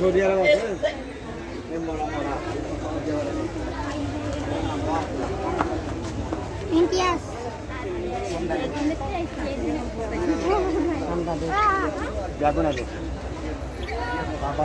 Saudi আরব আছে ইমতিয়াজ বাবা